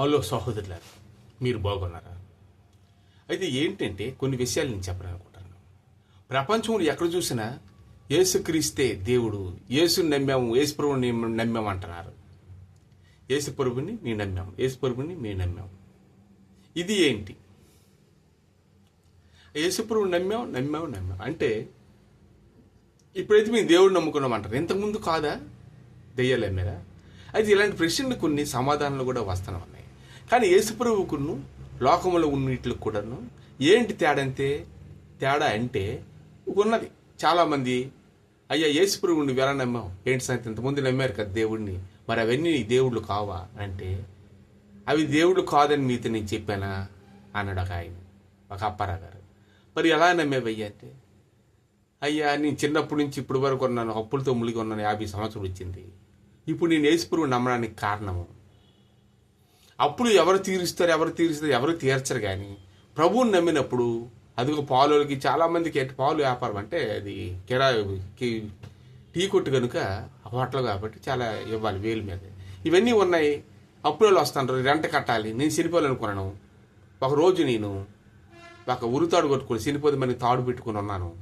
Hello సహోదరులారు మీరు బాగున్నారా? అయితే ఏంటంటే కొన్ని విషయాలు నేను చెప్పాలనుకుంటాను ప్రపంచంలో ఎక్కడ చూసినా యేసుక్రీస్తే దేవుడు యేసుని నమ్మాము యేసు ప్రభుని నమ్మాము అంటున్నారు. యేసు ప్రభుని మేము నమ్మాము యేసు ప్రభుని మేము నమ్మాము. ఇది ఏంటి? యేసు ప్రభుని నమ్మాము నమ్మాము నమ్మాము. అంటే ఇప్పుడైతే మేము దేవుడు నమ్ముకున్నాం అంటారు. ఇంతకుముందు కాదా? దెయ్యాలు నమ్మారా? అయితే ఇలాంటి ప్రశ్నలు కొన్ని సమాధానాలు కూడా వస్తూనే ఉన్నాయి కానీ యేసుప్రభుకును లోకంలో ఉన్నట్లు కూడాను ఏంటి తేడా అంటే తేడా అంటే ఉన్నది. చాలామంది అయ్యా యేసుప్రభుని ఎలా నమ్మావు ఏంటి సంగతి? ఇంతమంది నమ్మారు కదా దేవుడిని మరి అవన్నీ నీ దేవుళ్ళు కావా? అంటే అవి దేవుడు కాదని మీతో నేను చెప్పానా? అన్నాడు ఒక ఆయన ఒక అప్పారా గారు. మరి ఎలా నమ్మేవయ్యా అంటే అయ్యా నేను చిన్నప్పటి నుంచి ఇప్పటి వరకు ఉన్నాను అప్పులతో మునిగి ఉన్నాను యాభై సంవత్సరాలు వచ్చింది. ఇప్పుడు నేను యేసుపురుగు నమ్మడానికి కారణము అప్పుడు ఎవరు తీరుస్తారు ఎవరు తీరుస్తారు ఎవరు తీర్చరు కానీ ప్రభువుని నమ్మినప్పుడు అదిగో పాలులకి చాలామందికి ఎట్టి పాలు వ్యాపారం అంటే అది కిరా టీ కొట్టు కనుక హోటల్ కాబట్టి చాలా ఇవ్వాలి వేలు మీద. ఇవన్నీ ఉన్నాయి అప్పులు వస్తాను రెంట కట్టాలి నేను చనిపోవాలనుకున్నాను ఒక రోజు నేను ఒక ఉరితాడు కొట్టుకుని చనిపోదామని తాడు పెట్టుకుని ఉన్నాను.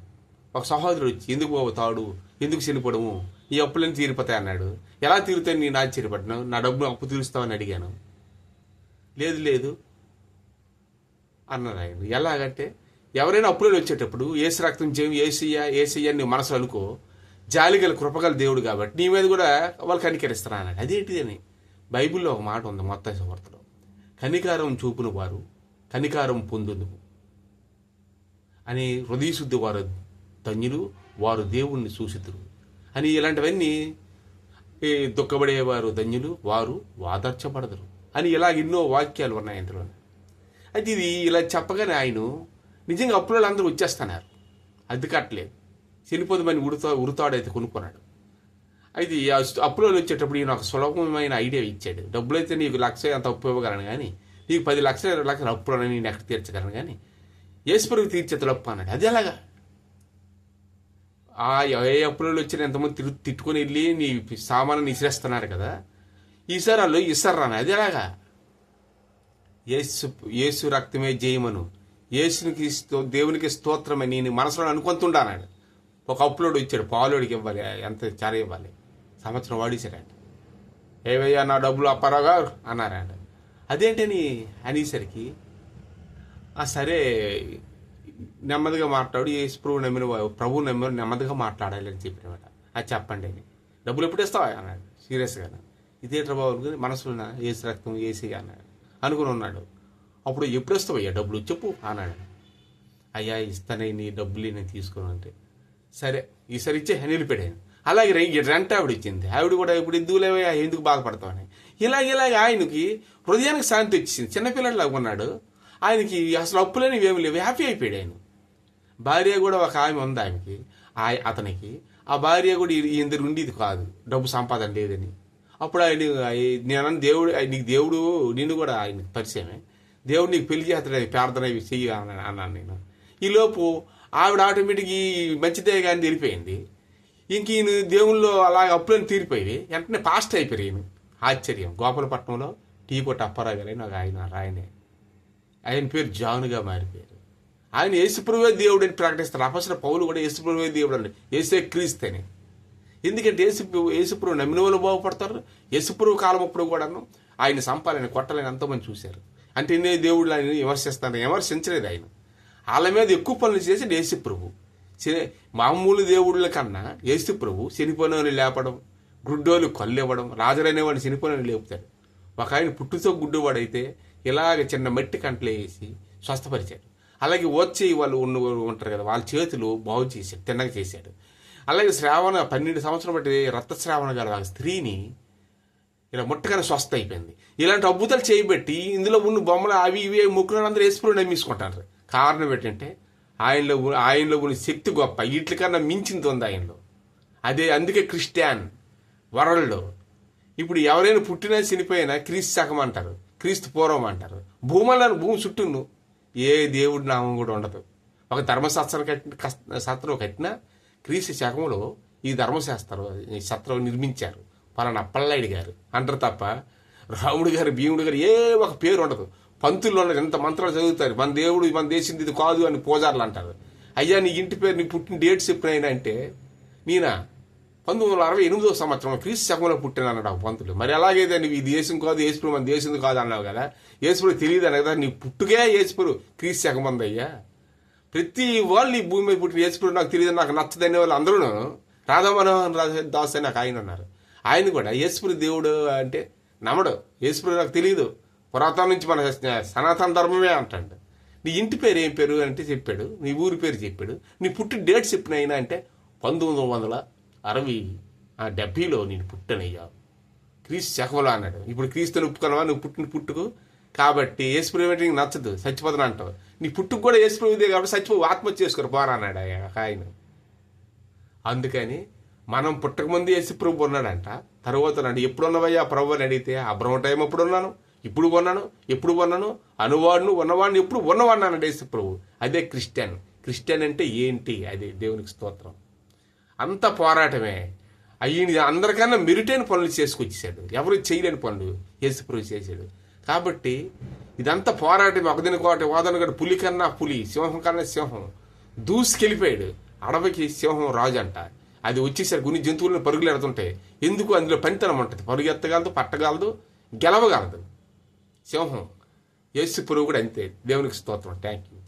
ఒక సహోదరుడు వచ్చి ఎందుకు బాబు తాడు? ఎందుకు చనిపోవడము? ఈ అప్పులన్నీ తీరిపోతాయి అన్నాడు. ఎలా తీరుతాయి? నేను ఆశ్చర్యపడ్డాను నా డబ్బు అప్పు తీరుస్తావని అడిగాను. లేదు లేదు అన్నారు ఆయన. ఎలాగంటే ఎవరైనా అప్పులలో వచ్చేటప్పుడు ఏసు రక్తం చేయం ఏసీయా ఏసీయా అని నీ మనసు అనుకో జాలిగల కృపగల దేవుడు కాబట్టి నీ మీద కూడా వాళ్ళు కనికరిస్తారా అన్నాడు. అదేంటిది అని బైబిల్లో ఒక మాట ఉంది మొత్తం సువార్తలో. కనికారం చూపును వారు కనికారం పొందును అని హృదయశుద్ధి వారు ధన్యులు వారు దేవుణ్ణి చూసితురు అని ఇలాంటివన్నీ దుఃఖపడేవారు ధన్యులు వారు వాదర్చబడదురు. అని ఇలా ఎన్నో వాక్యాలు ఉన్నాయి అందులో అయితే ఇది ఇలా చెప్పగానే ఆయన నిజంగా అప్పులలో అందరూ వచ్చేస్తున్నారు. అది కట్టలేదు. చనిపోదమని ఉడుతా ఉరుతాడైతే కొనుక్కున్నాడు. అయితే అప్పులో వచ్చేటప్పుడు ఈయన ఒక సులభమైన ఐడియా ఇచ్చాడు. డబ్బులు అయితే నీకు లక్ష అంత అప్పు ఇవ్వగలను కానీ నీకు పది లక్షల ఇరవై లక్షల అప్పులని నేను ఎక్కడ తీర్చగలను కానీ ఏసుపరుగు తీర్చేతలు అప్పు అన్నాడు. అది ఎలాగా? ఆ ఏ అప్పులలో వచ్చిన ఎంతమంది తిరు తిట్టుకొని వెళ్ళి నీ సామాను ఇసిరేస్తున్నారు కదా ఈసారి వాళ్ళు అది ఎలాగా యేసు యేసు రక్తమే జయమను. యేసునికి స్తో దేవునికి స్తోత్రమని నేను మనసులో అనుకుంటుంటానాడు ఒక అప్లోడ్ ఇచ్చాడు పాలోడికి ఇవ్వాలి ఎంత చార ఇవ్వాలి? సంవత్సరం వాడేశాడంట. ఏవయ్యా నా డబ్బులు అప్పారాగా అన్నారంట. అదేంటని అనేసరికి సరే నెమ్మదిగా మాట్లాడు ఏ ప్రభు నమ్మిన ప్రభు నమ్మిన నెమ్మదిగా మాట్లాడాలి అని చెప్పినమాట. అది చెప్పండి అని. డబ్బులు ఎప్పుడు ఇస్తావా? అన్నాడు. సీరియస్గా ఇదేట్రా బాబు మనసులోన? మనసులో రక్తం ఏసీ అన్నాడు. అనుకుని ఉన్నాడు. అప్పుడు ఎప్పుడు వస్తావయ్యా డబ్బులు చెప్పు అన్నాడు. అయ్యా ఇస్తానే నీ డబ్బులు నేను తీసుకుని అంటే. సరే ఈసారి ఇచ్చే నిలిపెట్టాను అలాగే రెంట్ ఆవిడ ఇచ్చింది. ఆవిడ కూడా ఇప్పుడు ఎందుకు లేవయ్యా? ఎందుకు బాధపడతామని ఇలాగ ఇలాగ ఆయనకి హృదయానికి శాంతి వచ్చింది. చిన్నపిల్లలాగా ఉన్నాడు. ఆయనకి అసలు అప్పులేని ఏమి లేవు. హ్యాపీ అయిపోయాడు ఆయన. భార్య కూడా ఒక ఆమె ఉంది ఆయనకి. ఆ అతనికి. ఆ భార్య కూడా ఇందరు ఉండేది కాదు. డబ్బు సంపాదన లేదని. అప్పుడు ఆయన నేను దేవుడు ఆయన- నీకు దేవుడు నిన్ను కూడా ఆయన పరిచయమే. దేవుడు నీకు పెళ్ళి చేస్తాడు ప్రార్థన చెయ్యి అన్నాను నేను. ఈలోపు ఆవిడ ఆటోమేటిక్ ఈ మంచిదే కానీ తీరిపోయింది ఇంక ఈయన దేవుళ్ళు అలా అప్పులని తీరిపోయి వెంటనే పాస్ట్ అయిపోయారు ఈయన. ఆశ్చర్యం. గోపాలపట్నంలో టీ కొట్ట అప్పారావు గారు ఒక ఆయన ఆయనే. ఆయన పేరు జానుగా మారిపోయారు. ఆయన యేసుప్రభువే దేవుడు అని ప్రకటిస్తారు అపసర పౌలు కూడా యేసుప్రభువే దేవుడు అని. యేసే క్రీస్తని ఎందుకంటే యేసు యేసుప్రభు నమ్మిన వాళ్ళు బాగుపడతారు. యేసుప్రభు కాలం అప్పుడు కూడాను ఆయన సంపాలని కొట్టాలని ఎంతోమంది చూశారు. అంటే ఇన్ని దేవుళ్ళు ఆయన విమర్శిస్తాను విమర్శించలేదు ఆయన. వాళ్ళ మీద ఎక్కువ పనులు చేసే యేసుప్రభు. మామూలు దేవుళ్ళ కన్నా యేసుప్రభు చనిపోయిన లేపడం గుడ్డోలు కళ్ళు ఇవ్వడం రాజులనేవాడిని చనిపోయిన లేపుతాడు ఒక ఆయన పుట్టుతో గుడ్డువాడైతే ఇలాగ చిన్న మట్టి కంటలు వేసి స్వస్థపరిచాడు. అలాగే వచ్చి వాళ్ళు ఉన్న ఉంటారు కదా వాళ్ళ చేతులు బాగు చేశాడు తిన్నగా చేశాడు. అలాగే శ్రావణ పన్నెండు సంవత్సరం బట్టి రక్తశ్రావణ గారు ఆ స్త్రీని ఇలా ముట్టగానే స్వస్థ అయిపోయింది. ఇలాంటి అద్భుతాలు చేయబెట్టి ఇందులో ఉన్న బొమ్మలు అవి ఇవి ముక్కులను అందరూ వేసుకుని నమ్మేసుకుంటారు. కారణం ఏంటంటే ఆయనలో ఆయనలో ఉన్న శక్తి గొప్ప. వీటికన్నా మించింది ఉంది ఆయనలో. అదే అందుకే క్రిస్టియన్ వరల్డ్ ఇప్పుడు ఎవరైనా పుట్టినా చనిపోయినా క్రీస్తు శకం అంటారు క్రీస్తు పూర్వం అంటారు. భూమల్లో భూమి చుట్టూను ఏ దేవుడి నామం కూడా ఉండదు. ఒక ధర్మశాస్త్రం కట్టిన కస్- శాస్త్రం కట్టినా క్రీస్తు శకంలో ఈ ధర్మశాస్త్రం ఈ సత్రం నిర్మించారు. పలానా అప్పలనాయుడు గారు అంటారు తప్ప రాముడు గారు భీముడు గారు ఏ ఒక పేరు ఉండదు. పంతుల్లో ఉన్నది ఎంత మంత్రాలు చదువుతారు. మన దేవుడు మన దేశం ఇది కాదు అని పూజారులు అంటారు. అయ్యా నీ ఇంటి పేరు నీ పుట్టిన డేట్ చెప్పినైనా అంటే నేనా పంతొమ్మిది వందల అరవై ఎనిమిదో సంవత్సరం క్రీస్తు శకంలో పుట్టిన అన్నాడు ఆ పంతులు. మరి ఎలాగైతే నువ్వు ఇది దేశం కాదు ఏసుపురు మన దేశం కాదు అన్నావు కదా. ఏసుపురు తెలియదు అని కదా నీ పుట్టుకే ఏసుపురు క్రీస్తు శకం ఉందయ్యా అయ్యా. ప్రతి వాళ్ళు ఈ భూమి మీద పుట్టిన యేసుపురు నాకు తెలియదు నాకు నచ్చదనే వాళ్ళు అందరూ రాధామనోహన్ రాజ దాస్ అని నాకు ఆయన అన్నారు ఆయన కూడా యేసుపురి దేవుడు అంటే నమ్మడు. యేసుపురి నాకు తెలియదు పురాతన నుంచి మన సనాతన ధర్మమే అంటాడు. నీ ఇంటి పేరు ఏం పేరు అంటే చెప్పాడు. నీ ఊరి పేరు చెప్పాడు. నీ పుట్టిన డేట్ చెప్పిన అయినా అంటే పంతొమ్మిది వందల అరవై ఆ డెబ్బైలో నేను పుట్టనయ్యా. క్రీస్తు శకవలో అన్నాడు. ఇప్పుడు క్రీస్తుని ఒప్పుకోవా నువ్వు పుట్టిన పుట్టుకు కాబట్టి యేసుప్రభు నీకు నచ్చదు. చచ్చిపోతాను అంటావు. నీ పుట్టుకు కూడా యేసుప్రభుదే కాబట్టి చచ్చిపో ఆత్మహత్య చేసుకుని పోరా అన్నాడు ఆయన అందుకని మనం పుట్టకముందు యేసుప్రభు ఉన్నాడంట. తర్వాత నాడు ఎప్పుడు ఉన్నవయ్యా? ప్రభు అని అడిగితే అబ్రహం టైం ఎప్పుడు ఉన్నాను? ఇప్పుడు కొన్నాను ఎప్పుడు కొన్నాను? అనువాడును ఉన్నవాడిని ఎప్పుడు ఉన్నవాడినాడు యేసుప్రభు అదే క్రిస్టియన్. క్రిస్టియన్ అంటే ఏంటి? అది దేవునికి స్తోత్రం. అంత పోరాటమే. అయ్యి అందరికన్నా మెరుటైన పనులు చేసుకొచ్చేసాడు. ఎవరు చేయలేని పనులు యేసుప్రభు చేశాడు. కాబట్టి ఇదంతా పోరాటం ఒకదిన కోట వాదనగడు పులి కన్నా పులి సింహం కన్నా సింహం. దూసుకెళ్ళిపోయాడు. అడవికి సింహం రాజు అంట అది వచ్చేసరికి కొన్ని జంతువులను పరుగులు ఎడుతుంటాయి ఎందుకు అందులో పనితనం ఉంటుంది? పరుగు ఎత్తగలదు పట్టగలదు గెలవగలదు. సింహం. యేసు పురుగు కూడా అంతే. దేవునికి స్తోత్రం. Thank you